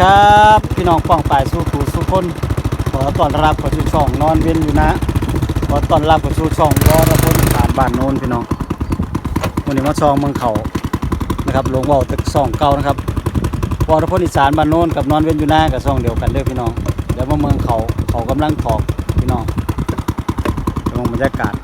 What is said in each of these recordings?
ครับ พี่น้องป้องปลายสู้ผู้สู้คน ขอต้อนรับข้าสู่ช่องนอนเวียนอยู่นะ ขอต้อนรับข้าสู่ช่องรอระพนผ่านบ้านโน้นพี่น้องวันนี้มาช่องเมืองเขานะครับหลวงว่าวตึกซ่องเก่านะครับวระพลอีสานบ้านโน้นกับนอนเวียนอยู่นะกับช่องเดียวกันเด้อพี่น้องเดี๋ยวมาเมืองเขาเขากำลังถอกพี่น้องมองบรรยากาศ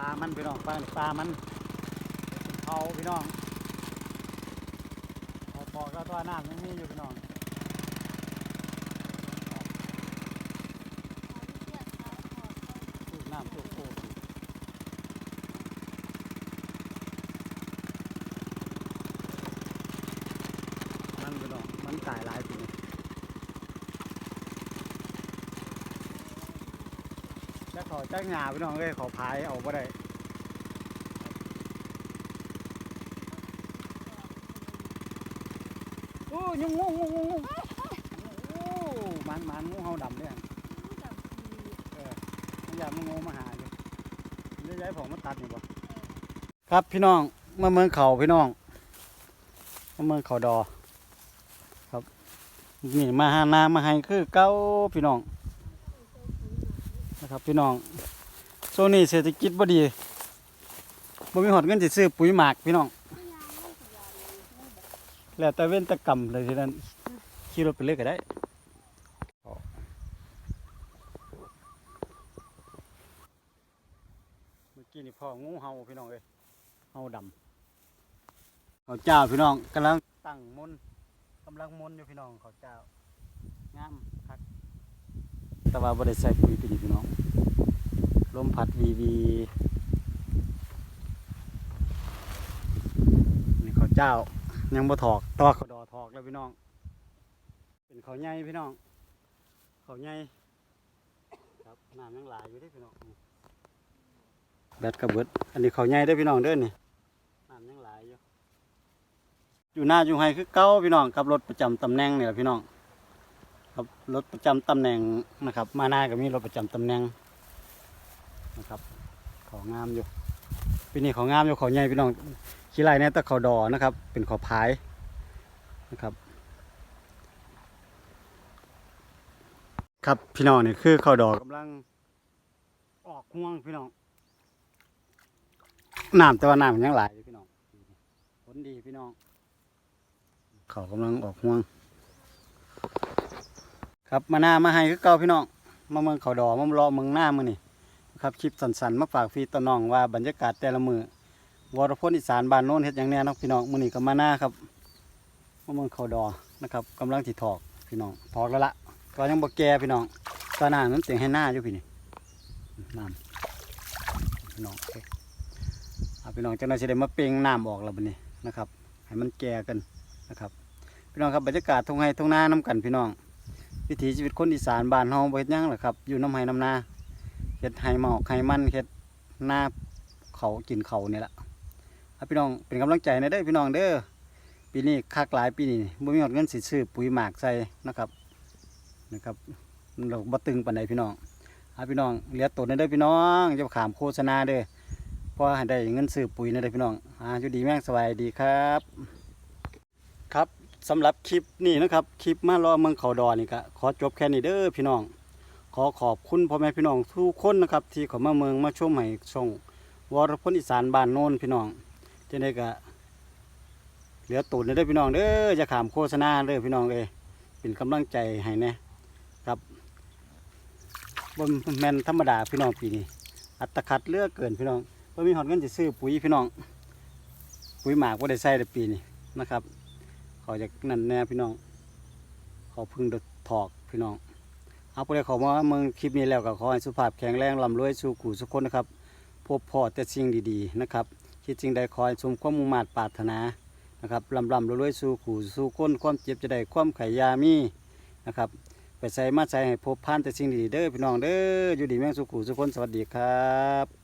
ลามันพี่น้องปลาปลามันเอาพี่น้องเอาปอกแล้วตัวน้ำยังมีอยู่พี่น้องน้ำสูบโคมันพี่น้องมันตายหลายปีนี้ แล้วขอจ้างงาพี่น้องเลยขอพายเอาไ่ได้โอ้ยงงูงูงูงูโอ้มันมันงูเห่าดำเนี่ยเออมันอยากมันงูมาหาอยู่เลยย้ายผมมาตัดนี่บ่ครับพี่น้องมาเมืองเขาพี่น้องมาเมืองเขาดอ ครับนี่มาหานามาให้คือเก้าพี่น้อง นะครับพี่น้องโซนนี้เศรษฐกิจบ่ดีบ่มีหอดเงินสิซื้อปุ๋ยหมากพี่น้องแล้วแต่เว้นตะกรรมเลยทีนั้นขี่รถไปเลยก็ได้เมื่อกี้นี่พ่องูเห่าพี่น้องเอ้ยเห่าดำเขาเจ้าพี่น้องกำลังตั้งมนต์กำลังมนต์อยู่พี่น้องเขาเจ้างามคัก แต่ว่าบริใส่ปุ๋ยปีนี้พี่น้อง ลมพัดวีวีนี่เขาเจ้ายังบ่ถอกตว่าเขดอถอกแล้วพี่น้อง เป็นเขาใหญ่พี่น้อง เขาใหญ่ครับน้ำยังหลายอยู่เด้พี่น้องแบตกระเบิด อันนี้เขาใหญ่ได้พี่น้องเด้อนี่น้ำยังหลายอยู่อยู่หน้าอยู่ไฮคือเก้าพี่น้องกับรถประจำตำแหน่งนี่แหละพี่น้อง ครับรถประจำตำแหน่งนะครับ มาหน้าก็มีรถประจำตำแหน่งนะครับขางามอยู่ปีนี้ขางามอยู่เขาใหญ่พี่น้องขี้ไรเนี่ยตะเขาดอนะครับ เป็นขอพายนะครับ ครับพี่น้องนี่คือเขาดอกำลังออกห่วงพี่น้องน้ำแต่ว่าน้ำมันยังหลายอยู่พี่น้องผลดีพี่น้องเขากำลังออกห่วง ครับมาหน้ามาให้คือเก่าพี่น้องมาเมืองเขาดอมารอเมืองหน้ามือนี่ครับคลิปสั้นๆมาฝากพี่ต้นน้องว่าบรรยากาศแต่ละมือวรพลอีสานบ้านโน้นเฮ็ดอย่างแน่นะพี่น้องมือนี้ก็มาหน้าครับมาเมืองเขาดอนะครับกำลังสิถอกพี่น้องถอกแล้วละก็ยังบ่แก่พี่น้องตอนหน้ามันเสียงให้หน้าอยู่พี่นี่น้ำพี่น้องโอเคเอาพี่น้องจังได๋สิได้มาเปล่งน้ำออกแล้วบัดนี้นะครับให้มันแก่กันนะครับ พี่น้องครับบรรยากาศทุ่งไร่ทุ่งนาน้กันพี่น้อง วิถีชีวิตคนอีสานบ้านเฮาบ่เฮ็ดหยังหรอกครับ อยู่น้ำไห้น้ำนาเฮ็ดไห้หมอกไห้มันเฮ็ดนาเขากินเขานี่แหละเอาพี่น้องเป็นกำลังใจในเด้อพี่น้องเด้อปีนี้คักหลายปีนี้บ่มีหอดเงินสิซื้อปุ๋ยหมากใส่นะครับนะครับเราบ่ตึงปานใดพี่น้องเอาพี่น้องเหลือตนเด้อพี่น้องจะขามโฆษณาเด้อเพราะให้ได้เงินซื้อปุ๋ยในเด้อพี่น้องอ่าอยู่ดีแม่งสบายดีครับ ครับ สำหรับคลิปนี้นะครับ คลิปมารอเมืองเขาดอนนี่ก็ขอจบแค่นี้เด้อพี่น้อง ขอขอบคุณพ่อแม่พี่น้องทุกคนนะครับ ที่เขามาเมืองมาชมให้ช่องวรพลอีสานบ้านโน้นพี่น้องจะได้ก็เหลือตูนเด้อพี่น้องเด้อจะขามโฆษณาเด้อพี่น้องเลยเป็นกำลังใจให้แนะครับบนแมนธรรมดาพี่น้องปีนี้ อัตคัดเลือกเกินพี่น้องเพราะมีหอดเงินจะซื้อปุ๋ยพี่น้อง ปุ๋ยหมากว่าได้ใส่ในปีนี้นะครับ เขาจะนั่นแน่พี่น้อง เขาพึ่งดถอกพี่น้อง เอาไปเลยขอมาเมืองคลิปนี้แล้วก็ขอให้สุขภาพแข็งแรงลำรวยสู่ขู่สุขคนนะครับ พบพ่อแต่สิ่งดีๆนะครับ คิดจริงใดคอยสมความมุ่งมา่ปรารถนานะครับลำลำรวยสู่ขู่สู่ก้นความเจ็บจะได้ความไขยามีนะครับ ไปใส่มาใส่ให้พบผ่านแต่สิ่งดีๆเด้อพี่น้องเด้ออยู่ดีแม่งสู่ขู่สุขคนสวัสดีครับ